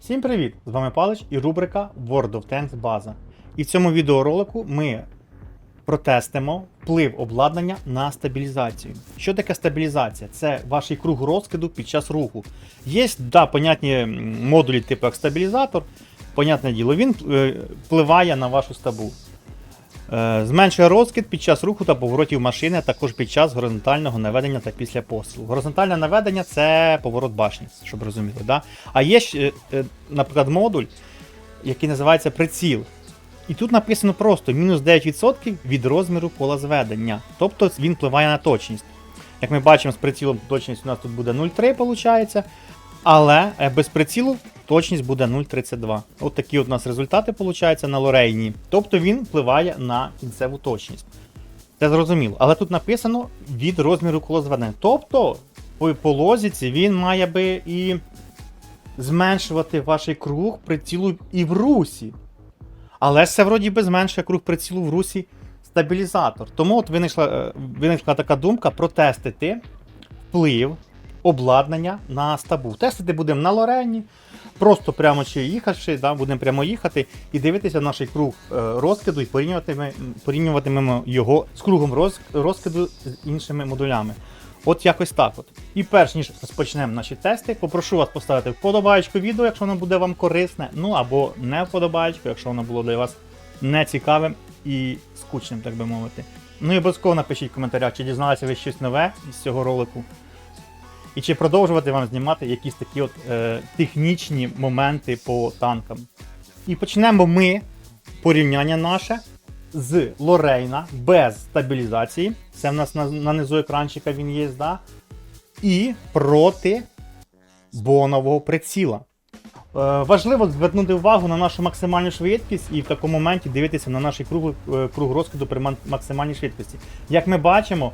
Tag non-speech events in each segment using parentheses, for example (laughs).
Всім привіт! З вами Палич і рубрика World of Tanks База. І в цьому відеоролику ми протестимо вплив обладнання на стабілізацію. Що таке стабілізація? Це ваш круг розкиду під час руху. Є да, понятні модулі, типу як стабілізатор. Понятне діло, він е, впливає на вашу стабу. Е, Зменшує розкид під час руху та поворотів машини, а також під час горизонтального наведення та після пострілу. Горизонтальне наведення це поворот башні, щоб розуміти. Да? А є, ж, е, наприклад, модуль, який називається приціл. І тут написано просто мінус 9% від розміру пола зведення. Тобто він впливає на точність. Як ми бачимо, з прицілом точність у нас тут буде 0,3, виходить. Але е, без прицілу точність буде 0,32. От такі от у нас результати виходить на лорейні. Тобто він впливає на кінцеву точність. Це зрозуміло. Але тут написано від розміру колозведення. Тобто, по, по лозіці він має би і зменшувати ваш круг прицілу і в русі. Але це вроді би зменшує круг прицілу в русі стабілізатор. Тому от виникла, е, виникла така думка протестити вплив обладнання на стабу. Тестити будемо на Лорені, просто прямо чи їхавши, да, будемо прямо їхати і дивитися наш круг е, розкиду і порівнюватиме, порівнюватимемо його з кругом роз, розкиду з іншими модулями. От якось так от. І перш ніж розпочнемо наші тести, попрошу вас поставити вподобаєчку відео, якщо воно буде вам корисне, ну або не вподобаєчку, якщо воно було для вас нецікавим і скучним, так би мовити. Ну і обов'язково напишіть в коментарях, чи дізналися ви щось нове із цього ролику. І чи продовжувати вам знімати якісь такі от е, технічні моменти по танкам. І почнемо ми порівняння наше з Лорейна без стабілізації. Це в нас на, на низу екранчика він є, да? І проти бонового приціла. Е, важливо звернути увагу на нашу максимальну швидкість і в такому моменті дивитися на наш круг, е, круг розкиду при максимальній швидкості. Як ми бачимо,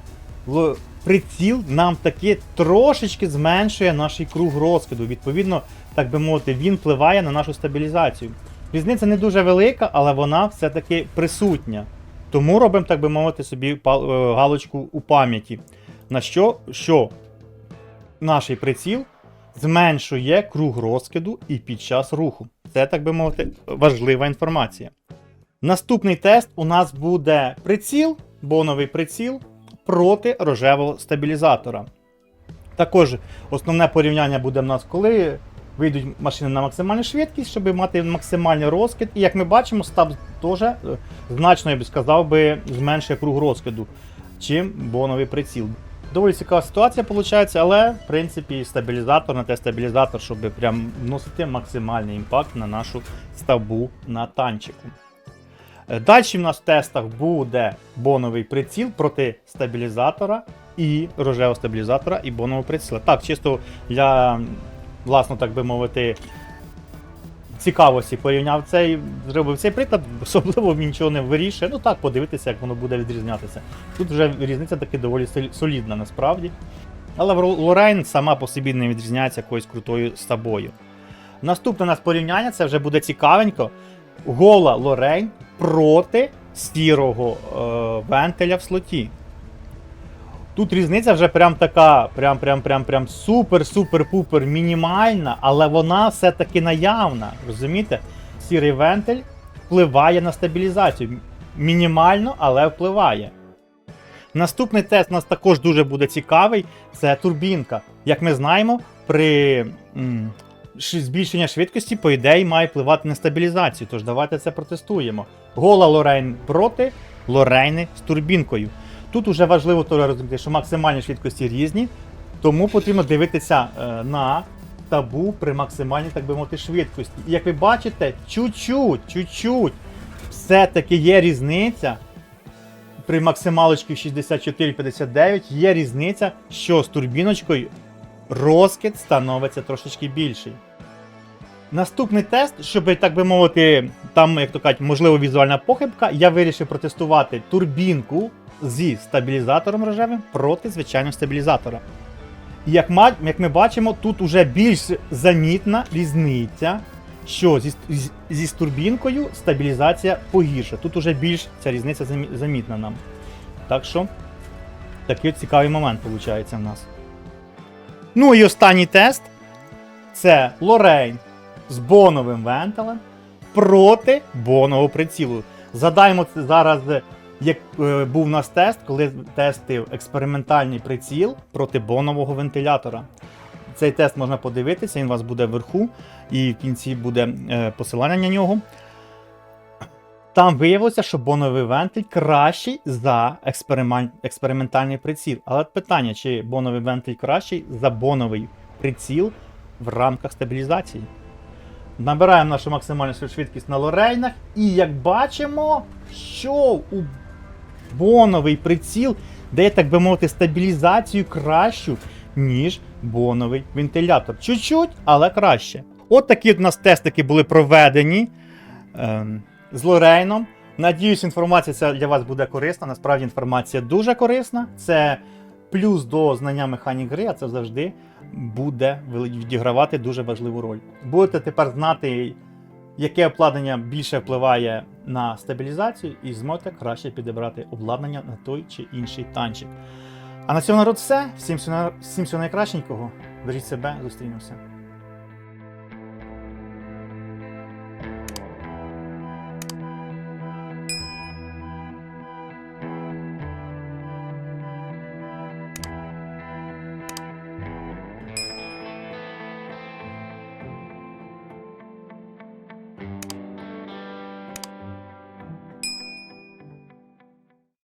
приціл нам таки трошечки зменшує наш круг розкиду. Відповідно, так би мовити, він впливає на нашу стабілізацію. Різниця не дуже велика, але вона все-таки присутня. Тому робимо, так би мовити, собі е, галочку у пам'яті. На що, що наш приціл зменшує круг розкиду і під час руху. Це, так би мовити, важлива інформація. Наступний тест у нас буде приціл, боновий приціл проти рожевого стабілізатора. Також основне порівняння буде в нас, коли вийдуть машини на максимальну швидкість, щоб мати максимальний розкид. І як ми бачимо, стаб теж е, значно, я б сказав, би, зменшує круг розкиду, чим боновий приціл. Доволі цікава ситуація виходить, але в принципі стабілізатор на те стабілізатор, щоб прям вносити максимальний імпакт на нашу стабу на танчику. Далі в нас в тестах буде боновий приціл проти стабілізатора і рожевого стабілізатора і бонового приціла. Так, чисто для, власно, так би мовити, цікавості порівняв цей, зробив цей приклад, (laughs) особливо він нічого не вирішує. Ну так, подивитися, як воно буде відрізнятися. Тут вже різниця таки доволі солідна насправді. Але Лорейн сама по собі не відрізняється якоюсь крутою стабою. Наступне у нас порівняння, це вже буде цікавенько. Гола Лорейн проти сірого е, вентиля в слоті. Тут різниця вже прям така, прям прям прям прям супер-супер-пупер мінімальна, але вона все-таки наявна. Розумієте? Сірий вентиль впливає на стабілізацію. Мінімально, але впливає. Наступний тест у нас також дуже буде цікавий. Це турбінка. Як ми знаємо, при збільшенні швидкості, по ідеї, має впливати на стабілізацію. Тож давайте це протестуємо. Гола Лорейн проти Лорейни з турбінкою. Тут уже важливо розуміти, що максимальні швидкості різні, тому потрібно дивитися е, на табу при максимальній, так би мовити, швидкості. І як ви бачите, чуть-чуть, чуть-чуть все-таки є різниця. При максималочці 64-59 є різниця, що з турбіночкою розкид становиться трошечки більший. Наступний тест, щоб, так би мовити, там, як то кажуть, можливо, візуальна похибка, я вирішив протестувати турбінку зі стабілізатором рожевим проти звичайного стабілізатора. І як, як ми бачимо, тут уже більш замітна різниця, що зі, зі з турбінкою стабілізація погірша. Тут уже більш ця різниця замітна нам. Так що, такий цікавий момент виходить в нас. Ну і останній тест це Лорейн з боновим вентилем проти бонового прицілу. Задаємо це зараз, як е, був у нас тест, коли тестив експериментальний приціл проти бонового вентилятора. Цей тест можна подивитися, він у вас буде вверху, і в кінці буде е, посилання на нього. Там виявилося, що боновий вентиль кращий за експеримент, експериментальний приціл. Але питання, чи боновий вентиль кращий за боновий приціл в рамках стабілізації. Набираємо нашу максимальну швидкість на лорейнах, і як бачимо, що у боновий приціл дає, так би мовити, стабілізацію кращу, ніж боновий вентилятор. Чуть-чуть, але краще. От такі у нас тестики були проведені ем, з Лорейном. Надіюсь, інформація ця для вас буде корисна. Насправді інформація дуже корисна. Це плюс до знання механік гри, а це завжди буде відігравати дуже важливу роль. Будете тепер знати, яке обладнання більше впливає на стабілізацію, і зможете краще підібрати обладнання на той чи інший танчик. А на цьому народ все. Всім всього, найкращенького. Бережіть себе, зустрінемося.